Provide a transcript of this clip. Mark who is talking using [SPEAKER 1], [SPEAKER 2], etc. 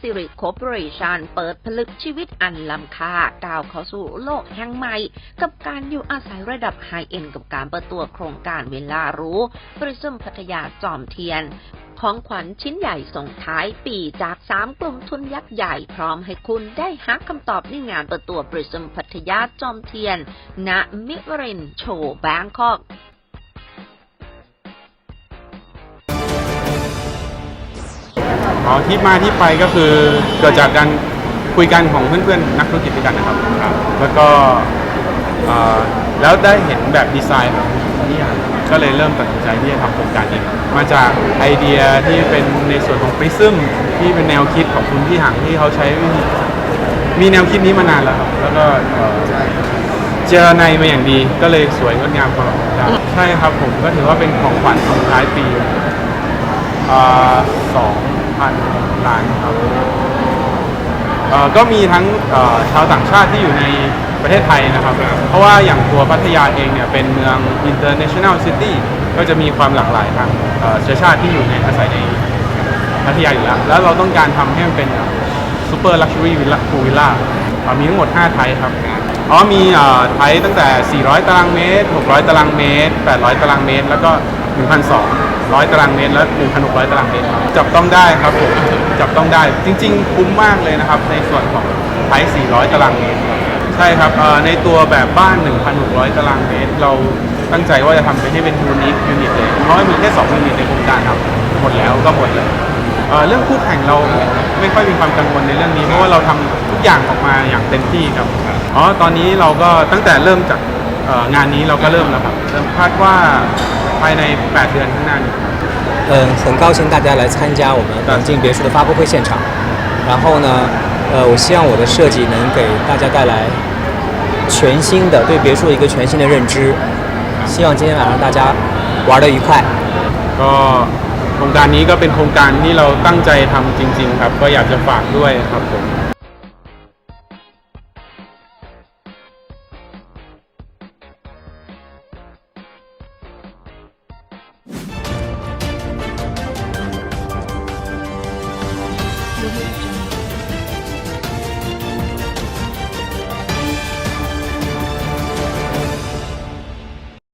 [SPEAKER 1] สิริคอร์ปอเรชันเปิดผลึกชีวิตอันล้ำค่าก้าวเข้าสู่โลกแห่งใหม่ กับการอยู่อาศัยระดับไฮเอ็นกับการเปิดตัวโครงการเวลารู้บริษัทพัทยาจอมเทียนของขวัญชิ้นใหญ่ส่งท้ายปีจาก 3 กลุ่มทุนยักษ์ใหญ่พร้อมให้คุณได้หาคำตอบในงานเปิดตัวบริษัทพัทยาจอมเทียน ณมิวรินโชว์แบงคอก
[SPEAKER 2] อ๋อที่มาที่ไปก็คือเกิดจากการคุยกันของเพื่อนๆนักธุรกิจด้วยกันนะครับแล้วก็เอ่อแล้วได้เห็นแบบดีไซน์ของที่อย่างก็เลยเริ่มตัดสินใจที่จะทำโครงการนี้มาจากไอเดียที่เป็นในส่วนของ Prism ที่เป็นแนวคิดของคุณพี่หังที่เขาใช้วิธีมีแนวคิดนี้มานานแล้วครับแล้วก็เอ่อเจอในมาอย่างดีก็เลยสวยงดงามตลอดใช่ครับผมก็ถือว่าเป็นของขวัญส่งท้ายปีสอง พันล้านครับเอ่อก็มีทั้งเอ่อชาวต่างชาติที่อยู่ในประเทศไทยนะครับ เพราะว่าอย่างตัวพัทยาเองเนี่ยเป็นเมือง international city ก็จะมีความหลากหลายทางเอ่อเชื้อชาติที่อยู่ในอาศัยในพัทยาอยู่แล้ว แล้วเราต้องการทำให้มันเป็นซูเปอร์ลักชัวรี่วิลล่าพูวิลล่ามีทั้งหมด 5 ไทยครับอ๋อมีเอ่อไทยตั้งแต่ 400 ตารางเมตร 600 ตารางเมตร 800 ตารางเมตร แล้วก็ 1,200 ตารางเมตรและ 1,600 ตารางเมตรครับจับต้องได้ครับผมจับต้องได้จริง ๆ คุ้มมากเลยนะครับ ในส่วนของไทย400 ตารางเมตรครับใช่ครับเอ่อในตัวแบบบ้าน 1,600 ตารางเมตร เราตั้งใจว่าจะทำไปให้เป็นยูนิคยูนิตเลยเพราะมีแค่2ยูนิตในโครงการครับหมดแล้วก็หมดเลยเอ่อเรื่องคู่แข่งเราไม่ค่อยมีความกังวลในเรื่องนี้ เพราะว่าเราทำทุกอย่างออกมาอย่างเต็มที่ครับอ๋อตอนนี้เราก็ตั้งแต่เริ่มจากเอ่องานนี้เราก็เริ่มแล้วครับเริ่มคาดว่า ภายใน 8 เดือนข้างหน้านี้
[SPEAKER 3] 嗯，很高兴大家来参加我们广进别墅的发布会现场。然后呢，呃，我希望我的设计能给大家带来全新的对别墅一个全新的认知。希望今天晚上大家玩得愉快。
[SPEAKER 2] ก็โครงการนี้ก็เป็นโครงการที่เราตั้งใจทำจริง ๆ ครับ ก็อยากจะฝากด้วยครับผม